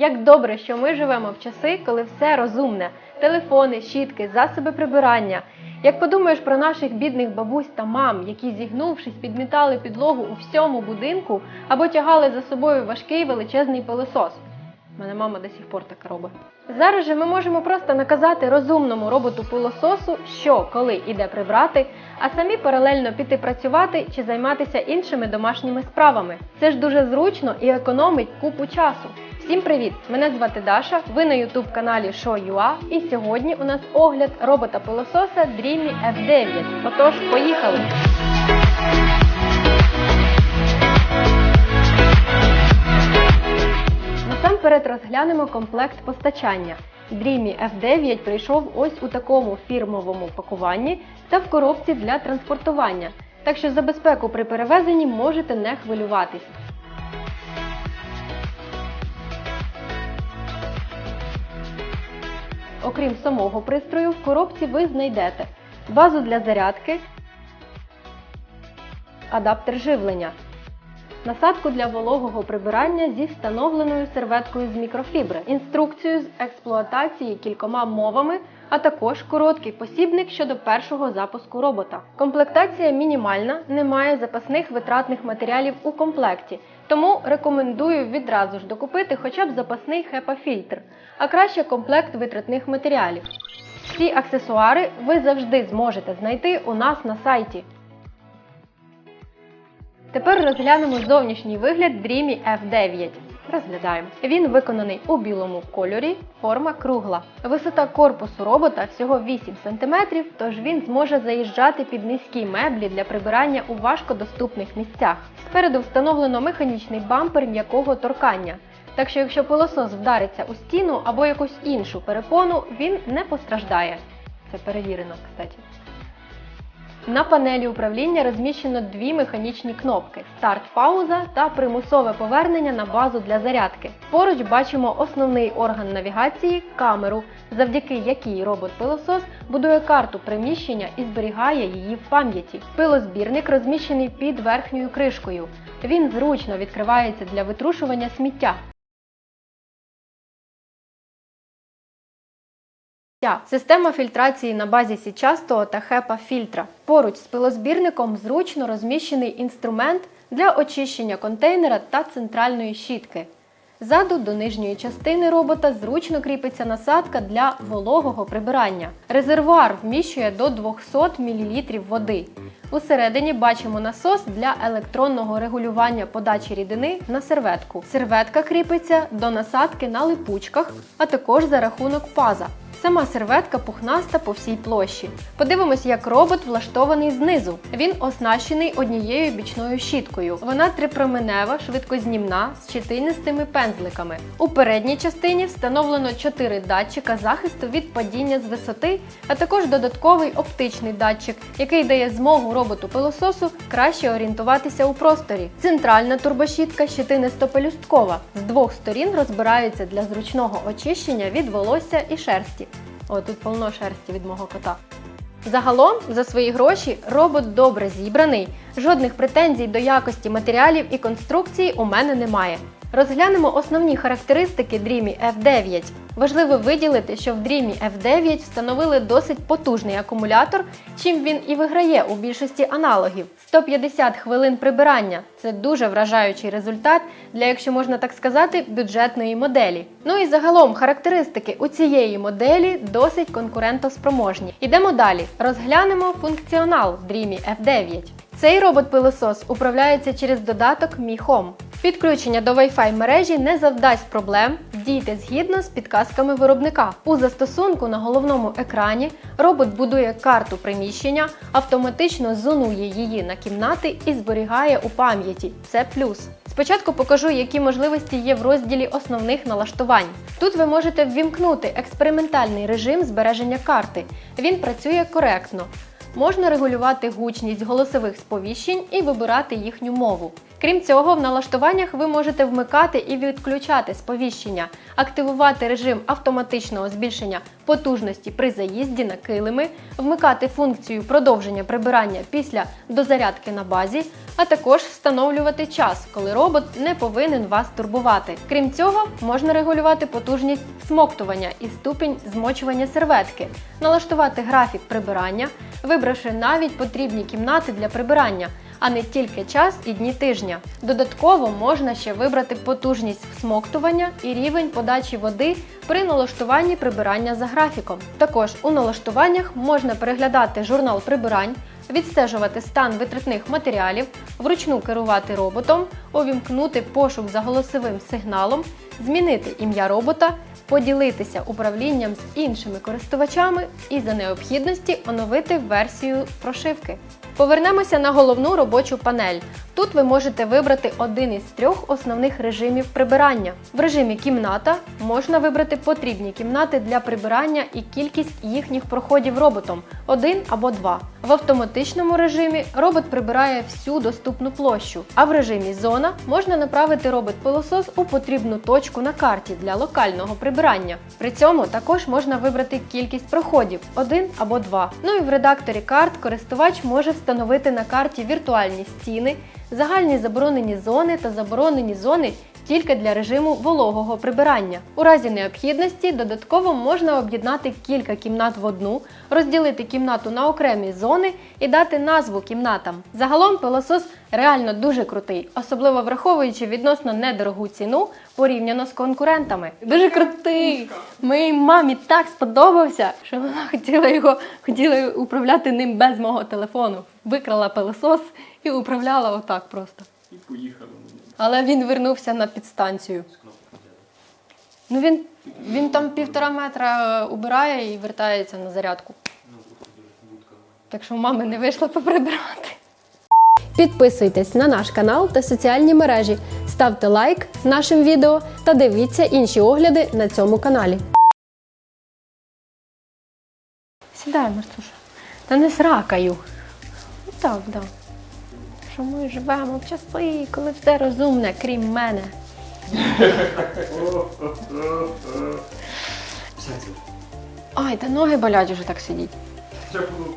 Як добре, що ми живемо в часи, коли все розумне: телефони, щітки, засоби прибирання. Як подумаєш про наших бідних бабусь та мам, які зігнувшись, підмітали підлогу у всьому будинку або тягали за собою важкий величезний пилосос. Мене мама до сих пор так робить. Зараз же ми можемо просто наказати розумному роботу пилососу, що коли іде прибрати, а самі паралельно піти працювати чи займатися іншими домашніми справами. Це ж дуже зручно і економить купу часу. Всім привіт! Мене звати Даша. Ви на youtube каналі Show.ua і сьогодні у нас огляд робота пилососа Dreamy F9. Отож, поїхали! Насамперед розглянемо комплект постачання. Dreamy F9 прийшов ось у такому фірмовому пакуванні та в коробці для транспортування. Так що за безпеку при перевезенні можете не хвилюватись. Окрім самого пристрою, в коробці ви знайдете базу для зарядки, адаптер живлення, насадку для вологого прибирання зі встановленою серветкою з мікрофібри, інструкцію з експлуатації кількома мовами, а також короткий посібник щодо першого запуску робота. Комплектація мінімальна, немає запасних витратних матеріалів у комплекті, тому рекомендую відразу ж докупити хоча б запасний HEPA-фільтр, а краще комплект витратних матеріалів. Ці аксесуари ви завжди зможете знайти у нас на сайті. Тепер розглянемо зовнішній вигляд Dreamy F9. Розглядаємо. Він виконаний у білому кольорі, форма кругла. Висота корпусу робота всього 8 см, тож він зможе заїжджати під низькі меблі для прибирання у важкодоступних місцях. Спереду встановлено механічний бампер м'якого торкання. Так що, якщо пилосос вдариться у стіну або якусь іншу перепону, він не постраждає. Це перевірено, кстати. На панелі управління розміщено дві механічні кнопки старт-пауза та примусове повернення на базу для зарядки. Поруч бачимо основний орган навігації камеру, завдяки якій робот-пилосос будує карту приміщення і зберігає її в пам'яті. Пилозбірник розміщений під верхньою кришкою. Він зручно відкривається для витрушування сміття. Система фільтрації на базі січастого та хепа фільтра. Поруч з пилозбірником зручно розміщений інструмент для очищення контейнера та центральної щітки. Ззаду до нижньої частини робота зручно кріпиться насадка для вологого прибирання. Резервуар вміщує до 200 мл води. Усередині бачимо насос для електронного регулювання подачі рідини на серветку. Серветка кріпиться до насадки на липучках, а також за рахунок паза. Сама серветка пухнаста по всій площі. Подивимось, як робот влаштований знизу. Він оснащений однією бічною щіткою. Вона трипроменева, швидкознімна з щетинистими пензликами. У передній частині встановлено 4 датчика захисту від падіння з висоти, а також додатковий оптичний датчик, який дає змогу роботу-пилососу краще орієнтуватися у просторі. Центральна турбощітка щетинисто-пелюсткова. З двох сторін розбирається для зручного очищення від волосся і шерсті. О, тут повно шерсті від мого кота. Загалом, за свої гроші, робот добре зібраний. Жодних претензій до якості матеріалів і конструкції у мене немає. Розглянемо основні характеристики Dreamy F9. Важливо виділити, що в Dreamy F9 встановили досить потужний акумулятор, чим він і виграє у більшості аналогів. 150 хвилин прибирання це дуже вражаючий результат для, якщо можна так сказати, бюджетної моделі. Ну і загалом характеристики у цієї моделі досить конкурентоспроможні. Ідемо далі. Розглянемо функціонал Dreamy F9. Цей робот-пилосос управляється через додаток Mi Home. Підключення до Wi-Fi мережі не завдасть проблем, дійте згідно з підказками виробника. У застосунку на головному екрані робот будує карту приміщення, автоматично зонує її на кімнати і зберігає у пам'яті. Це плюс. Спочатку покажу, які можливості є в розділі основних налаштувань. Тут ви можете ввімкнути експериментальний режим збереження карти. Він працює коректно. Можна регулювати гучність голосових сповіщень і вибирати їхню мову. Крім цього, в налаштуваннях ви можете вмикати і відключати сповіщення, активувати режим автоматичного збільшення потужності при заїзді на килими, вмикати функцію продовження прибирання після дозарядки на базі, а також встановлювати час, коли робот не повинен вас турбувати. Крім цього, можна регулювати потужність всмоктування і ступінь змочування серветки, налаштувати графік прибирання, вибравши навіть потрібні кімнати для прибирання а не тільки час і дні тижня. Додатково можна ще вибрати потужність всмоктування і рівень подачі води при налаштуванні прибирання за графіком. Також у налаштуваннях можна переглядати журнал прибирань, відстежувати стан витратних матеріалів, вручну керувати роботом, увімкнути пошук за голосовим сигналом, змінити ім'я робота, поділитися управлінням з іншими користувачами і за необхідності оновити версію прошивки. Повернемося на головну робочу панель. Тут ви можете вибрати один із трьох основних режимів прибирання. В режимі кімната можна вибрати потрібні кімнати для прибирання і кількість їхніх проходів роботом один або два. В автоматичному режимі робот прибирає всю доступну площу, а в режимі зона можна направити робот-пилосос у потрібну точку на карті для локального прибирання. При цьому також можна вибрати кількість проходів один або два. Ну і в редакторі карт користувач може встановити на карті віртуальні стіни, загальні заборонені зони та заборонені зони тільки для режиму вологого прибирання. У разі необхідності додатково можна об'єднати кілька кімнат в одну, розділити кімнату на окремі зони і дати назву кімнатам. Загалом пилосос реально дуже крутий, особливо враховуючи відносно недорогу ціну порівняно з конкурентами. Дуже крутий! Моїй мамі так сподобався, що вона хотіла його хотіла управляти ним без мого телефону. Викрала пилосос і управляла отак просто. І поїхали. Але він вернувся на підстанцію. Ну він, він там півтора метра е, убирає і вертається на зарядку. Так що мами не вийшло поприбирати. Підписуйтесь на наш канал та соціальні мережі, ставте лайк нашим відео та дивіться інші огляди на цьому каналі. Сідай, Марцуша. Та не сракаю. Так, да. Що ми живемо в часи, коли все розумне, крім мене. Ой, Ай, та ноги болять уже так сидіть. Треба було